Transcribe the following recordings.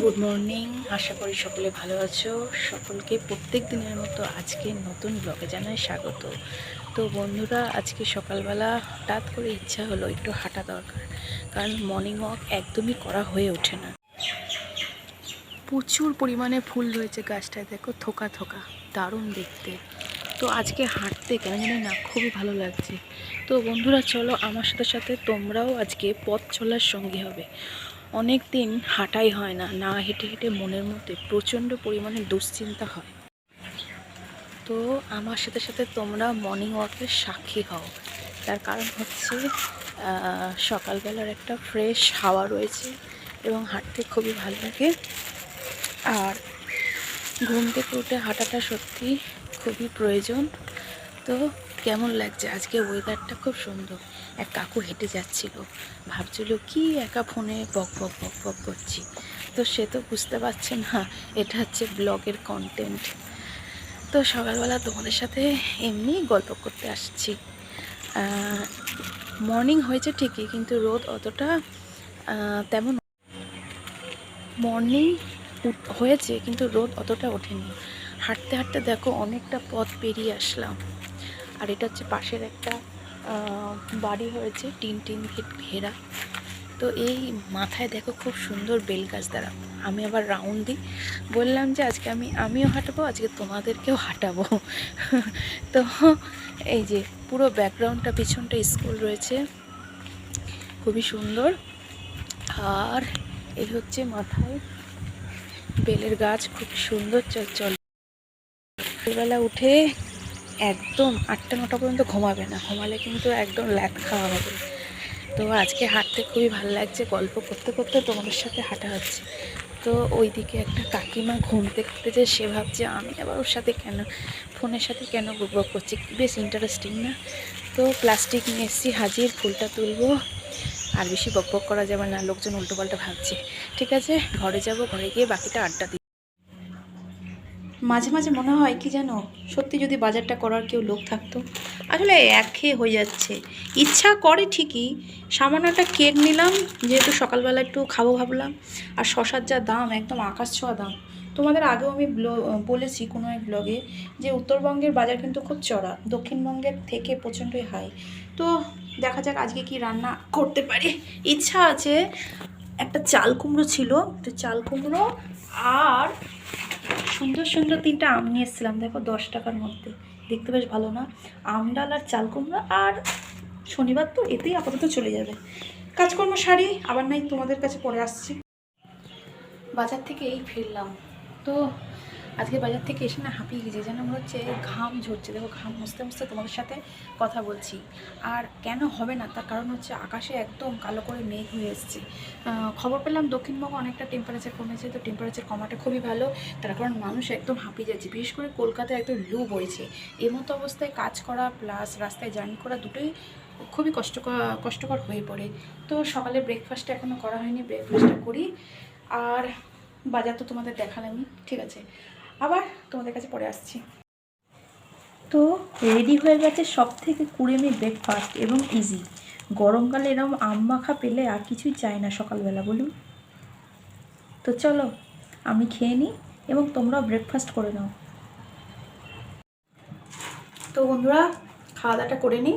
Good morning আশা করি সকলে ভালো আছো। সকলকে প্রত্যেক দিনের মতো আজকে নতুন ব্লগে জানাই স্বাগত। তো বন্ধুরা, আজকে সকালবেলা হঠাৎ করে ইচ্ছা হলো একটু হাঁটা দরকার, কারণ মর্নিং ওয়াক একদমই করা হয়ে ওঠে না। প্রচুর পরিমাণে ফুল রয়েছে গাছটায়, দেখো, থোকা থোকা, দারুণ দেখতে। তো আজকে হাঁটতে কেন জানি না, খুবই ভালো লাগছে। তো বন্ধুরা, চলো আমার সাথে সাথে তোমরাও আজকে পথ চলার সঙ্গী হবে। অনেক দিন হাঁটাই হয় না না হেঁটে হেঁটে মনের মধ্যে প্রচণ্ড পরিমাণে দুশ্চিন্তা হয়। তো আমার সাথে সাথে তোমরা মর্নিং ওয়াকের সাক্ষী হও। তার কারণ হচ্ছে সকালবেলার একটা ফ্রেশ হাওয়া রয়েছে এবং হাঁটতে খুবই ভালো লাগে। আর ঘুম থেকে উঠে হাঁটাটা সত্যি খুবই প্রয়োজন। তো কেমন লাগছে? আজকে ওয়েদারটা খুব সুন্দর। এক কাকু হেঁটে যাচ্ছিল। ভাবছিল, কি একা ফোনে বক বক বক বক করছি? তো সে তো বুঝতে পারছে না, এটা হচ্ছে ব্লগের কন্টেন্ট তো সকালবেলা তোমাদের সাথে এমনি গল্প করতে আসছি। মর্নিং হয়েছে ঠিকই, কিন্তু রোদ অতটা তেমন মর্নিং হয়েছে, কিন্তু রোদ অতটা ওঠেনি। হাঁটতে হাঁটতে দেখো অনেকটা পথ পেরিয়ে আসলাম। আর এটা হচ্ছে পাশের একটা বাড়ি হয়েছে, টিন টিন ঘেরা তো এই মাথায় দেখো খুব সুন্দর বেল গাছ দ্বারা। আমি আবার রাউন্ড দিই। বললাম যে আজকে আমি, আমিও হাঁটাবো, আজকে তোমাদেরকেও হাঁটাবো। তো এই যে পুরো ব্যাকগ্রাউন্ডটা পিছনটা স্কুল রয়েছে। খুবই সুন্দর। আর এই হচ্ছে মাথায় বেলের গাছ, খুব সুন্দর চল চল। সকালবেলা উঠে একদম আটটা, নটা পর্যন্ত ঘুমাবে না। ঘুমালে কিন্তু একদম ল্যাক খাওয়া হবে। তো আজকে হাঁটতে খুবই ভালো লাগছে। গল্প করতে করতে তোমাদের সাথে হাঁটা হচ্ছে। তো ওইদিকে একটা কাকিমা ঘুমতে ঘুরতে যে সে ভাবছে, আমি আবার ওর সাথে কেন, ফোনের সাথে কেন বক করছি? বেশ ইন্টারেস্টিং না? তো প্লাস্টিক নিয়ে এসেছি, হাজির। ফুলটা তুলবো। আর বেশি বক করা যাবে না। লোকজন উল্টোপাল্টা ভাবছে। ঠিক আছে, ঘরে যাব, ঘরে গিয়ে বাকিটা আড্ডা মাঝে মাঝে মনে হয় কি যেন? সত্যি যদি বাজারটা করার কেউ লোক থাকতো? আসলে একঘেয়ে হয়ে যাচ্ছে। ইচ্ছা করে ঠিকই, সামান্য একটা কেক নিলাম, যেহেতু সকালবেলা একটু খাব ভাবলাম, আর শশার যা দাম, একদম আকাশ ছোঁয়া দাম। তোমাদের আগেও আমি ব্ল- বলেছি কোনো এক ব্লগে যে উত্তরবঙ্গের বাজার কিন্তু খুব চড়া, দক্ষিণবঙ্গের থেকে প্রচণ্ডই হাই। তো দেখা যাক আজকে কি রান্না করতে পারি। ইচ্ছা আছে, একটা চাল কুমড়ো ছিল, তো চাল কুমড়ো আর সুন্দর সুন্দর তিনটা আম নিয়ে এসেছিলাম, দেখো দশ টাকার মধ্যে। দেখতে বেশ ভালো না? আম ডাল আর চাল কুমড়া আর শনিবার তো এতেই আপাতত চলে যাবে। কাজকর্ম সারি, আবার নাই তোমাদের কাছে পরে আসছি। বাজার থেকে এই ফিরলাম। তো আজকে বাজার থেকে এসে না হাঁপিয়ে গেছি, যেন মনে হচ্ছে ঘাম ঝরছে। দেখো, ঘাম মুছতে মুছতে তোমাদের সাথে কথা বলছি। আর কেন হবে না? তার কারণ হচ্ছে আকাশে একদম কালো করে মেঘ হয়ে এসছে। খবর পেলাম দক্ষিণবঙ্গে অনেকটা টেম্পারেচার কমেছে, তো টেম্পারেচার কমাটা খুবই ভালো। তার কারণ মানুষ একদম হাঁপিয়ে যাচ্ছে, বিশেষ করে কলকাতায় একদম লু বইছে। এই মতো অবস্থায় কাজ করা প্লাস রাস্তায় জার্নি করা দুটোই খুবই কষ্টকর কষ্টকর হয়ে পড়ে। তো সকালে ব্রেকফাস্টটা এখনও করা হয়নি ব্রেকফাস্টটা করি। আর বাজার তো তোমাদের দেখালামই, ঠিক আছে? আবার তোমাদের কাছে পরে আসছি। তো রেডি হয়ে গেছে সব থেকে কুড়েমি ব্রেকফাস্ট এবং ইজি গরমকালে এরকম আম মাখা পেলে আর কিছুই চাই না সকালবেলা, বলুন। তো চলো, আমি খেয়ে নিই এবং তোমরাও ব্রেকফাস্ট করে নাও। তো বন্ধুরা, খাওয়া দাওয়াটা করে নিই।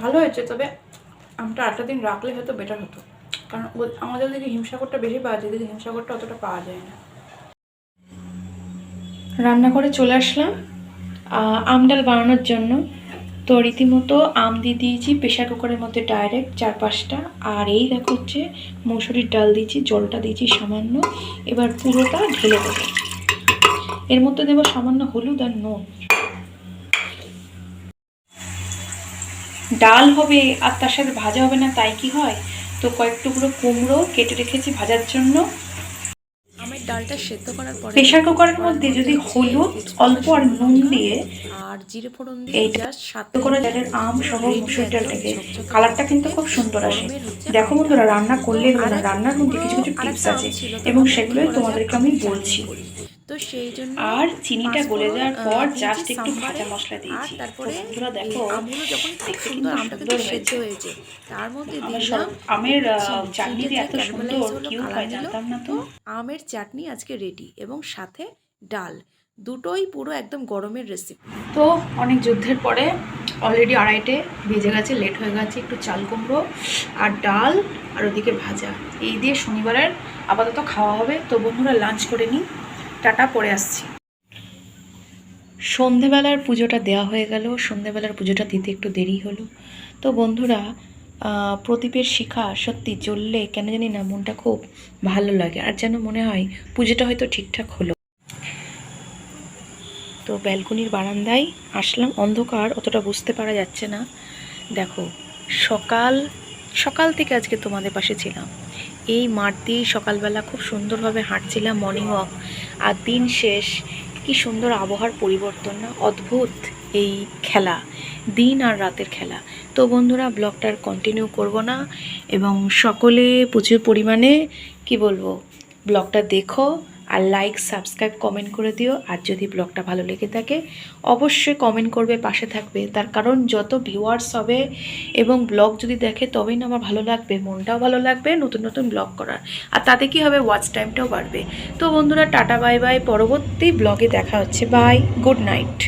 ভালো হয়েছে, তবে আমটা আটটা দিন রাখলে হয়তো বেটার হতো। কারণ আমাদের দিকে হিমসাগরটা বেশি পাওয়া যায় হিমসাগরটা অতটা পাওয়া যায় না। রান্না করে চলে আসলাম। আহ, আম ডাল বানানোর জন্য। তো রীতিমতো আম দিয়ে দিয়েছি প্রেশার কুকারের মধ্যে ডাইরেক্ট চার পাঁচটা। আর এই দেখো হচ্ছে মসুরির ডাল দিয়েছি জলটা দিয়েছি সামান্য। এবার পুরোটা ঢেলে দেবো। এর মধ্যে দেবো সামান্য হলুদ আর নুন। ডাল হবে আর তার সাথে ভাজা হবে না তাই কি হয়? তো কয়েক টুকরো কুমড়ো কেটে রেখেছি ভাজার জন্য। আমের ডালটা সেদ্ধ করার পরে প্রেশার কুকারের মধ্যে যদি হলুদ অল্প আর নুন দিয়ে আর জিরে ফোড়ন দিয়ে এই জাস্ট সাত সেদ্ধ আম সহ মুসুর ডালটাকে কালারটা কিন্তু খুব সুন্দর আসে। দেখো বন্ধুরা রান্না করলে না রান্নার মধ্যে কিছু কিছু টিপস আছে এবং সেগুলোই তোমাদেরকে আমি বলছি। তো সেই জন্য আর চিনিটা গলে যাওয়ার পর জাস্ট একটু ভাজা মশলা দিয়েছি। তারপরে আমগুলো যখন খুব সুন্দর কিন্তু আমটা কিন্তু সেদ্ধ হয়েছে। তার মধ্যে দিলাম আমের চাটনি এত সুন্দর colour হয় জানতাম না তো। আমের চাটনি আজকে রেডি এবং সাথে ডাল। দুটোই পুরো একদম গরমের রেসিপি তো অনেক যুদ্ধের পরে অলরেডি আড়াইটে ভেজে গেছে লেট হয়ে গেছে একটু চাল কুমড়ো আর ডাল আর ওদিকে ভাজা। এই দিয়ে শনিবারের আপাতত খাওয়া হবে। তো বন্ধুরা লাঞ্চ করে নিই। টাটা পরে আসছি। সন্ধেবেলার পুজোটা দেওয়া হয়ে গেল। সন্ধেবেলার পুজোটা দিতে একটু দেরি হলো। তো বন্ধুরা প্রদীপের শিখা সত্যি জ্বললে কেন জানি না মনটা খুব ভালো লাগে। আর যেন মনে হয় পুজোটা হয়তো ঠিকঠাক হলো। তো ব্যালকনির বারান্দায় আসলাম। অন্ধকার, অতটা বুঝতে পারা যাচ্ছে না। দেখো, সকাল সকাল থেকে আজকে তোমাদের পাশে ছিলাম। এই মাঠ দিয়েই সকালবেলা খুব সুন্দরভাবে হাঁটছিলাম মর্নিং ওয়াক আর দিন শেষ, কি সুন্দর আবহাওয়ার পরিবর্তন না, অদ্ভুত এই খেলা, দিন আর রাতের খেলা। তো বন্ধুরা ব্লগটার কন্টিনিউ করব না এবং সকলে প্রচুর পরিমাণে, কি বলব ব্লগটা দেখো। আর লাইক সাবস্ক্রাইব কমেন্ট করে দিও। আর যদি ব্লগটা ভালো লেগে থাকে, অবশ্যই কমেন্ট করবে, পাশে থাকবে। তার কারণ যত ভিউয়ার্স হবে এবং ব্লগ যদি দেখে, তবেই না আমার ভালো লাগবে, মনটাও ভালো লাগবে, নতুন নতুন ব্লগ করার। আর তাতে কি হবে ওয়াচ টাইমটাও বাড়বে। তো বন্ধুরা, টাটা বাই বাই পরবর্তী ব্লগে দেখা হচ্ছে। Bye good night